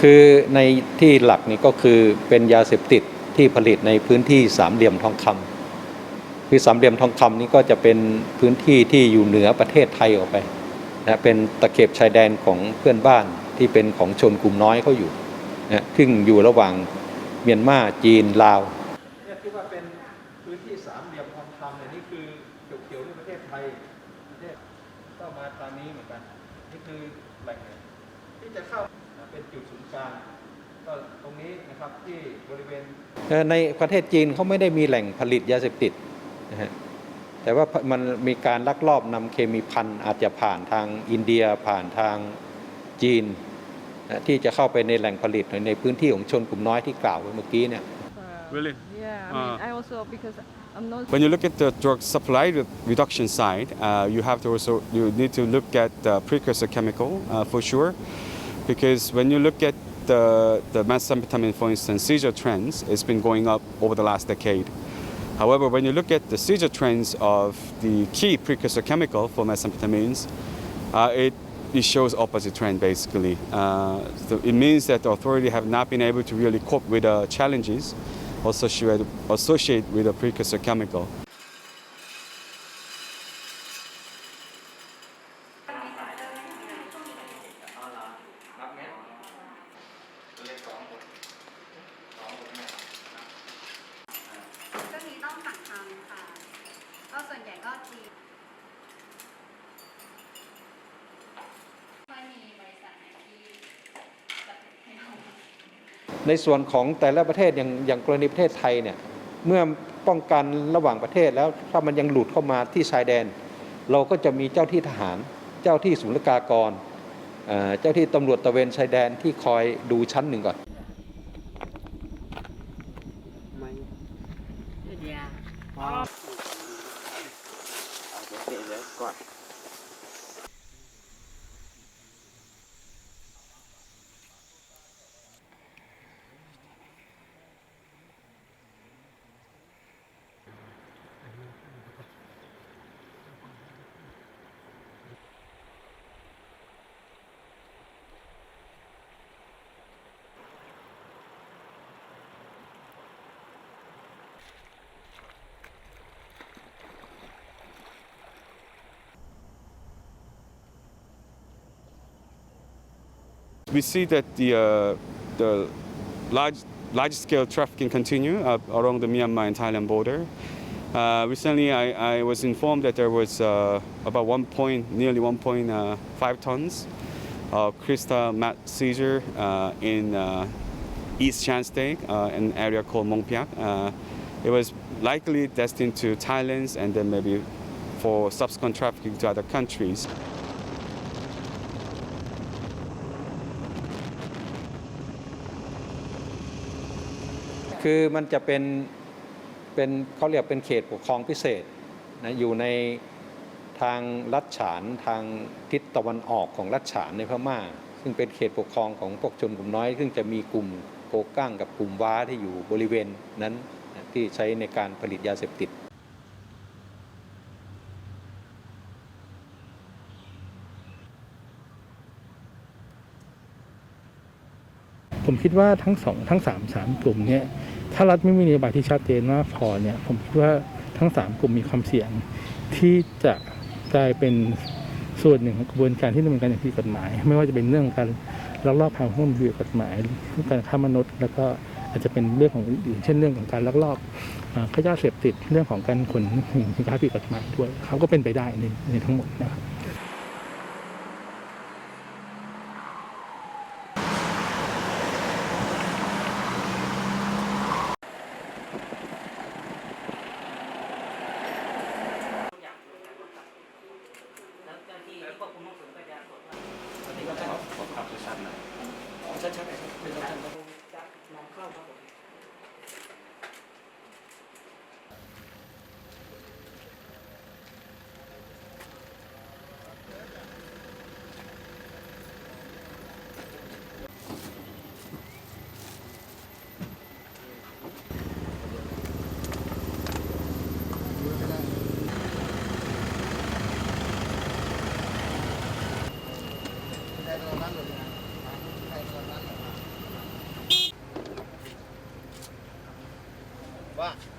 คือในที่หลักนี่ก็คือเป็นยาเสพติดที่ผลิตในพื้นที่สามเหลี่ยมทองคำคือสามเหลี่ยมทองคำนี่ก็จะเป็นพื้นที่ที่อยู่เหนือประเทศไทยออกไปนะเป็นตะเข็บชายแดนของเพื่อนบ้านที่เป็นของชนกลุ่มน้อยเขาอยู่นะซึ่งอยู่ระหว่างเมียนมาจีนลาวเนี่ยที่ว่าเป็นพื้นที่สามเหลี่ยมทองคำเนี่ยนี่คือเขียวๆในประเทศไทยประเทศก็มาตามนี้เหมือนกันนี่คือแหล่งที่จะเข้า เป็นจุดศูนย์กลางก็ตรงนี้นะครับที่บริเวณในประเทศจีนเขาไม่ได้มีแหล่งผลิตยาเสพติดนะฮะแต่ว่ามันมีการลักลอบนำเคมีพันอาจจะผ่านทางอินเดียผ่านทางจีนนะที่จะเข้าไปในแหล่งผลิตในพื้นที่ของชนกลุ่มน้อยที่กล่าวไว้เมื่อกี้เนี่ย Really? Yeah, I mean, Uh. I also because I'm not. When you look at the drug supply re- reduction side, uh, you have to also you need to look at the precursor chemical uh, for sure, because when you look at the the methamphetamine, for instance, seizure trends, it's been going up over the last decade. However, when you look at the seizure trends of the key precursor chemical for methamphetamines, uh, it it shows opposite trend basically. Uh, so it means that the authority have not been able to really cope with the challenges associated associated with the precursor chemical. วนใหญ่ก็จีนไม่มีบริษัทไหนที่จะผลิตในส่วนของแต่ละประเทศอย่างอย่างกรณีประเทศไทยเนี่ยเมื่อป้องกันระหว่างประเทศแล้วถ้ามันยังหลุดเข้ามาที่ชายแดน เราก็จะมีเจ้าที่ทหาร เจ้าที่ศุลกากร เจ้าที่ตำรวจตะเวนชายแดนที่คอยดูชั้นหนึ่งก่อน Điện. We see that the, uh, the large, large scale trafficking continue uh, along the Myanmar and Thailand border. Uh, recently, I, I was informed that there was uh, about one point, nearly 1.5 tons of crystal meth seizure uh, in uh, East Chan State, uh, an area called Mongpyak. Uh, it was likely destined to Thailand and then maybe for subsequent trafficking to other countries. คือมันจะเป็นเป็นเขาเรียกเป็นเขตปกครองพิเศษนะอยู่ในทางลัดฉานทางทิศตะวันออกของลัดฉานในพม่า ซึ่งเป็นเขตปกครองของพวกชนกลุ่มน้อย ซึ่งจะมีกลุ่มโกกั้งกับกลุ่มว้าที่อยู่บริเวณนั้นที่ใช้ในการผลิตยาเสพติด ผมคิดว่าทั้งสองทั้งสามสามกลุ่มเนี่ยถ้ารัฐไม่มีนโยบายที่ชัดเจนมากพอเนี่ยผมคิดว่าทั้งสามกลุ่มมีความเสี่ยงที่จะกลายเป็นส่วนหนึ่งของกระบวนการที่ดำเนินการอย่างผิดกฎหมาย ไม่ว่าจะเป็นเรื่องการลักลอบพาข้อมูลผิดกฎหมายการค้ามนุษย์ แล้วก็อาจจะเป็นเรื่องของอื่นเช่นเรื่องของการลักลอบอ่าขยะเสพติดเรื่องของการขนสินค้าผิดกฎหมายด้วยเขาก็เป็นไปได้ในในทั้งหมดนะครับ 吧。